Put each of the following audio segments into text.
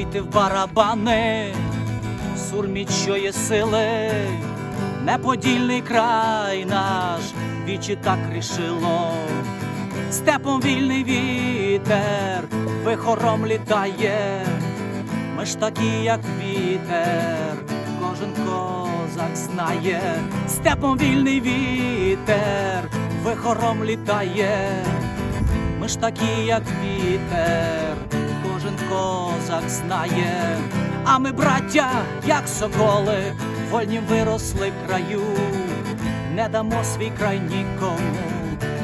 бийте в барабани, є сили, неподільний край наш, вічі так рішило, степом вільний вітер, вихором літає, ми ж такі, як вітер, кожен козак знає, степом вільний вітер, вихором літає, ми ж такі, як вітер, козак знає, а ми, браття, як соколи, вольнім виросли в краю, не дамо свій край нікому,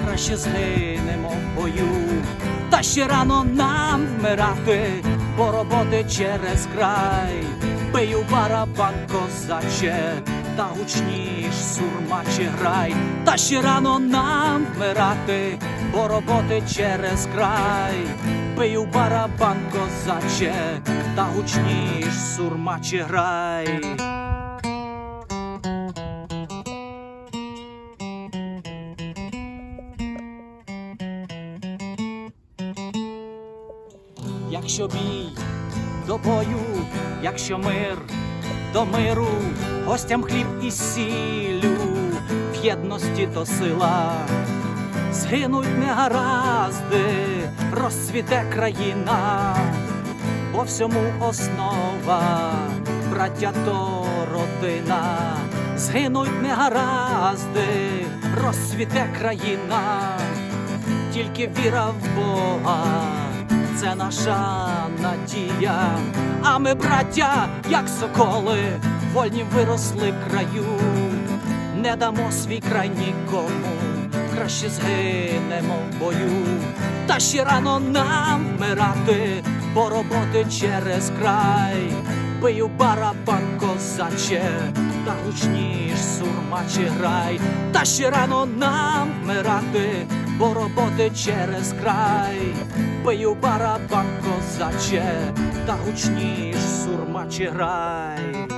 краще згинемо в бою. Та ще рано нам вмирати, бо роботи через край, бию барабан козаче, та гучніш сурмаче грай, та ще рано нам вмирати, бо роботи через край, бию барабан козаче, та гучніш сурмаче грай. Якщо бій до бою, якщо мир до миру, гостям хліб і сіллю, в єдності то сила, згинуть негаразди, розцвіте країна, по всьому основа, браття то родина, згинуть негаразди, розцвіте країна. Тільки віра в Бога, це наша надія. А ми, браття, як соколи, вольні виросли в краю, не дамо свій край нікому, краще згинемо в бою. Та ще рано нам вмирати, бо роботи через край. Бию барабан козаче, та гучніш сурмаче грай, та ще рано нам вмирати, бо роботи через край. Бию барабан козаче, та гучніш сурмаче грай.